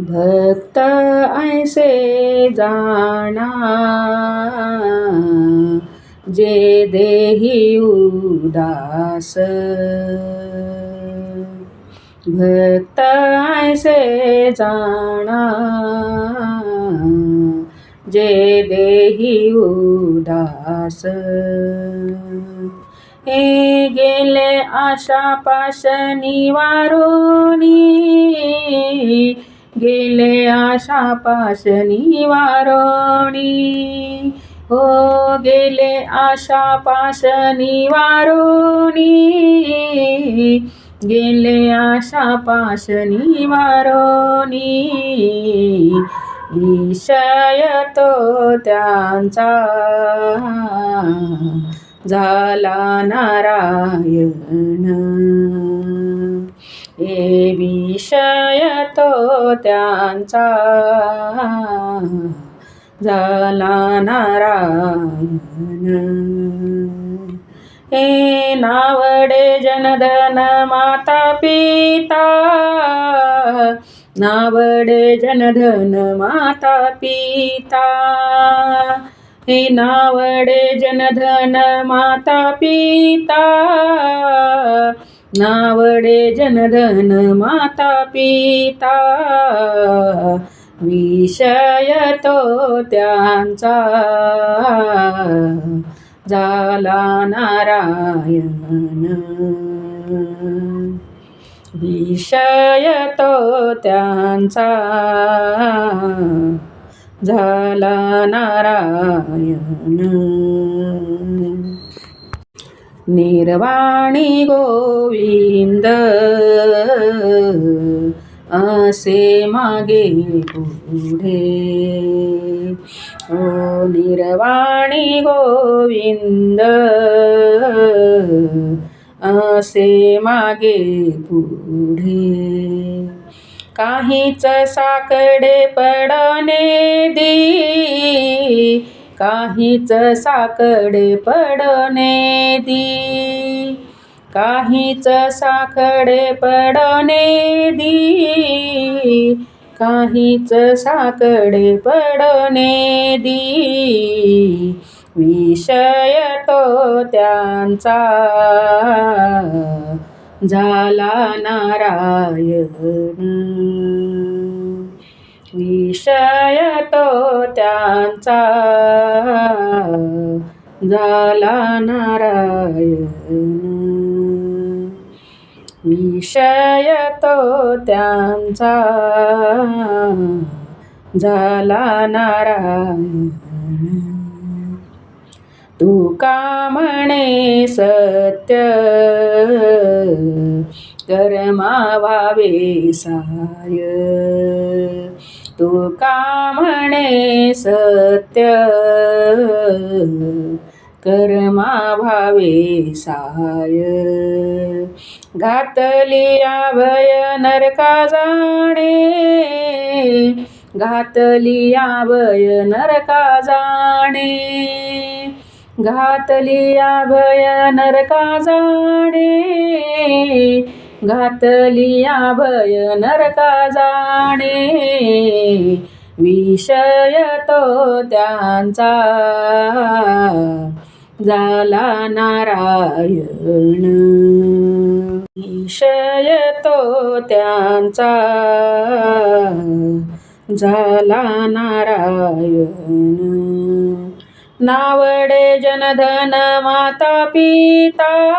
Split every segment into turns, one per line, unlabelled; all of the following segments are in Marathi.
भक्त ऐसे जाणा जे देही उदास। भक्त ऐसे जाणा जे देही उदास। हे गेले आशा पाश निवारोनी गेले आशा पाशनी निवारोणी हो गेले आशा पाशनी निवारोणी गेले आशा पाशनी निवारोणी विषय तो त्यांचा झाला नारायण. हे विषय तो त्यांचा झाला नारायण हे नावडे जनधन माता पिता. नावडे जनधन माता पिता. हे नावडे जनधन माता पिता. नावडे जनधन माता पिता. विषय तो त्यांचा. झाला नारायण. विषय तो त्यांचा. झाला नारायण. निर्वाणी गोविंद असे मागे पुढे. ओ निर्वाणी गोविंद असे मागे पुढे. काहीच साकडे पडणे दी काहीच साकडे पडणे दी काहीच साकडे पडणे दी काहीच साकडे पडणे दी विषय तो त्यांचा. झाला नारायण. विषय तो त्यांचा झाला नारायण. विषय तो त्यांचा झाला नारायण. तुका म्हणे सत्य? कर्मा व्हावे साय. तू का म्हणे सत्य? कर्मा भावे साय घातली आवय नरका जाणे. घातली आवय नरका जाणे. घातली अभय नरका जाणे. घातलिया भय नरका जाणे. विषय तो त्यांचा. झाला नारायण. विषय तो त्यांचा. झाला नारायण. नावडे जनधन माता पिता.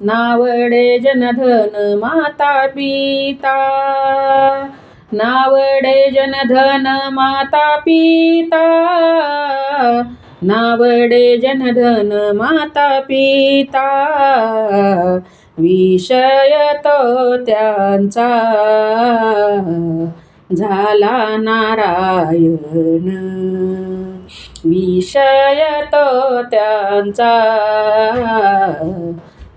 नावडे जनधन माता पिता. नावडे जनधन माता पिता. नावडे जनधन माता पिता. विषय तो त्यांचा. झाला नारायण. विषय तो त्यांचा.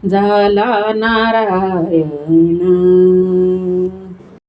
झाला नारायण.